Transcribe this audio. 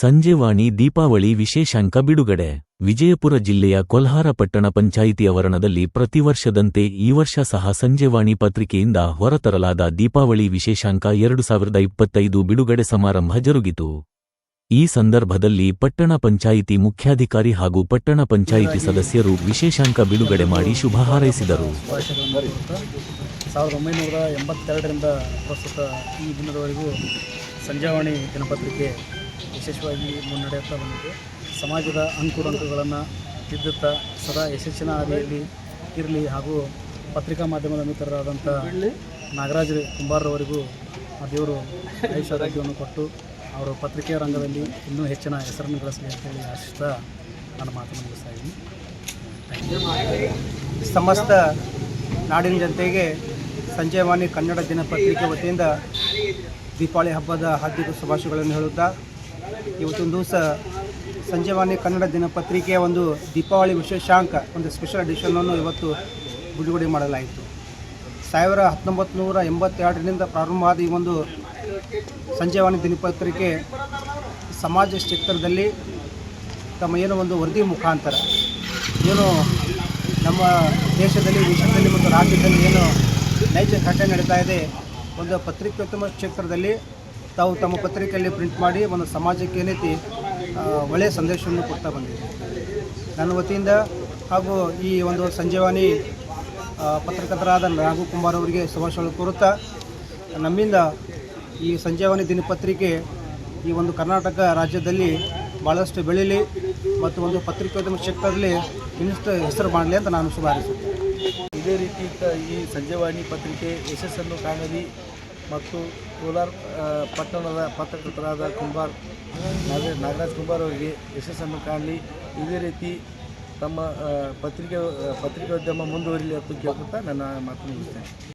ಸಂಜೆವಾಣಿ ದೀಪಾವಳಿ ವಿಶೇಷಾಂಕ ಬಿಡುಗಡೆ. ವಿಜಯಪುರ ಜಿಲ್ಲೆಯ ಕೊಲ್ಹಾರ ಪಟ್ಟಣ ಪಂಚಾಯಿತಿ ಆವರಣದಲ್ಲಿ ಪ್ರತಿ ವರ್ಷದಂತೆ ಈ ವರ್ಷ ಸಹ ಸಂಜೆವಾಣಿ ಪತ್ರಿಕೆಯಿಂದ ಹೊರತರಲಾದ ದೀಪಾವಳಿ ವಿಶೇಷಾಂಕ ಎರಡು ಸಾವಿರದ ಇಪ್ಪತ್ತೈದು ಬಿಡುಗಡೆ ಸಮಾರಂಭ ಜರುಗಿತು. ಈ ಸಂದರ್ಭದಲ್ಲಿ ಪಟ್ಟಣ ಪಂಚಾಯಿತಿ ಮುಖ್ಯಾಧಿಕಾರಿ ಹಾಗೂ ಪಟ್ಟಣ ಪಂಚಾಯಿತಿ ಸದಸ್ಯರು ವಿಶೇಷಾಂಕ ಬಿಡುಗಡೆ ಮಾಡಿ ಶುಭ ಹಾರೈಸಿದರು. ಸಂಜೆವಾಣಿ ದಿನಪತ್ರಿಕೆ ವಿಶೇಷವಾಗಿ ಮುನ್ನಡೆಯುತ್ತಾ ಬಂದಿದೆ. ಸಮಾಜದ ಅಂಕುಡಂಕುಗಳನ್ನು ತಿದ್ದುತ್ತಾ ಸದಾ ಯಶಸ್ಸಿನ ಹಾದಿಯಲ್ಲಿ ಇರಲಿ ಹಾಗೂ ಪತ್ರಿಕಾ ಮಾಧ್ಯಮದ ಮಿತ್ರರಾದಂಥ ನಾಗರಾಜ್ ಕುಂಬಾರವರಿಗೂ ಆ ದೇವರು ಆಯುಷ್ಯಾರೋಗ್ಯವನ್ನು ಕೊಟ್ಟು ಅವರು ಪತ್ರಿಕೆಯ ರಂಗದಲ್ಲಿ ಇನ್ನೂ ಹೆಚ್ಚಿನ ಹೆಸರನ್ನು ಗಳಿಸಲಿ ಅಂತೇಳಿ ಆಶಿಸ್ತಾ ನಾನು ಮಾತನ್ನು ಮುಗಿಸ್ತಾ ಇದ್ದೀನಿ. ಸಮಸ್ತ ನಾಡಿನ ಜನತೆಗೆ ಸಂಜಯವಾಣಿ ಕನ್ನಡ ದಿನಪತ್ರಿಕೆ ವತಿಯಿಂದ ದೀಪಾವಳಿ ಹಬ್ಬದ ಹಾರ್ದಿಕ ಶುಭಾಶಯಗಳನ್ನು ಹೇಳುತ್ತಾ ಇವತ್ತೊಂದು ದಿವಸ ಸಂಜಯವಾಣಿ ಕನ್ನಡ ದಿನಪತ್ರಿಕೆಯ ಒಂದು ದೀಪಾವಳಿ ವಿಶೇಷಾಂಕ, ಒಂದು ಸ್ಪೆಷಲ್ ಎಡಿಷನನ್ನು ಇವತ್ತು ಬಿಡುಗಡೆ ಮಾಡಲಾಯಿತು. ಸಾವಿರ ಹತ್ತೊಂಬತ್ತು ನೂರ ಎಂಬತ್ತೆರಡರಿಂದ ಪ್ರಾರಂಭವಾದ ಈ ಒಂದು ಸಂಜಯವಾಣಿ ದಿನಪತ್ರಿಕೆ ಸಮಾಜ ಕ್ಷೇತ್ರದಲ್ಲಿ ತಮ್ಮ ಏನೋ ಒಂದು ವರದಿ ಮುಖಾಂತರ, ಏನು ನಮ್ಮ ದೇಶದಲ್ಲಿ, ವಿಶ್ವದಲ್ಲಿ ಮತ್ತು ರಾಜ್ಯದಲ್ಲಿ ಏನು ನೈಜ ಘಟನೆ ನಡೀತಾ ಇದೆ. ಒಂದು ಪತ್ರಿಕೋದ್ಯಮ ಕ್ಷೇತ್ರದಲ್ಲಿ ತಾವು ತಮ್ಮ ಪತ್ರಿಕೆಯಲ್ಲಿ ಪ್ರಿಂಟ್ ಮಾಡಿ ಒಂದು ಸಮಾಜಕ್ಕೆ ಏನೈತಿ ಒಳ್ಳೆಯ ಸಂದೇಶವನ್ನು ಕೊಡ್ತಾ ಬಂದಿದೆ. ನನ್ನ ವತಿಯಿಂದ ಹಾಗೂ ಈ ಒಂದು ಸಂಜೀವಾನಿ ಪತ್ರಕರ್ತರಾದ ರಾಘು ಕುಮಾರ್ ಅವರಿಗೆ ಶುಭಾಶಯಗಳು ಕೋರುತ್ತಾ, ನಮ್ಮಿಂದ ಈ ಸಂಜೀವಾನಿ ದಿನಪತ್ರಿಕೆ ಈ ಒಂದು ಕರ್ನಾಟಕ ರಾಜ್ಯದಲ್ಲಿ ಭಾಳಷ್ಟು ಬೆಳೀಲಿ ಮತ್ತು ಒಂದು ಪತ್ರಿಕೋದ್ಯಮ ಕ್ಷೇತ್ರದಲ್ಲಿ ಇನ್ನಷ್ಟು ಹೆಸರು ಮಾಡಲಿ ಅಂತ ನಾನು ಶುಭ ಹಾರೈಸುತ್ತೇನೆ. ಇದೇ ರೀತಿ ಈ ಸಂಜೆವಾಣಿ ಪತ್ರಿಕೆ ಯಶಸ್ಸನ್ನು ಕಾಣಲಿ. ಮತ್ತು ಕೋಲಾರ ಪಟ್ಟಣದ ಪತ್ರಕರ್ತರಾದ ಕುಂಬಾರ್, ನಾಗ, ನಾಗರಾಜ್ ಕುಂಬಾರ್ ಅವರಿಗೆ ಯಶಸ್ಸನ್ನು ಕಾಣಲಿ. ಇದೇ ರೀತಿ ತಮ್ಮ ಪತ್ರಿಕೆ ಪತ್ರಿಕೋದ್ಯಮ ಮುಂದುವರಿಲಿ ಅಂತ ಕೇಳ್ಕೊತಾ ನನ್ನ ಮಾತು ಮುಗಿಸ್ತೇನೆ.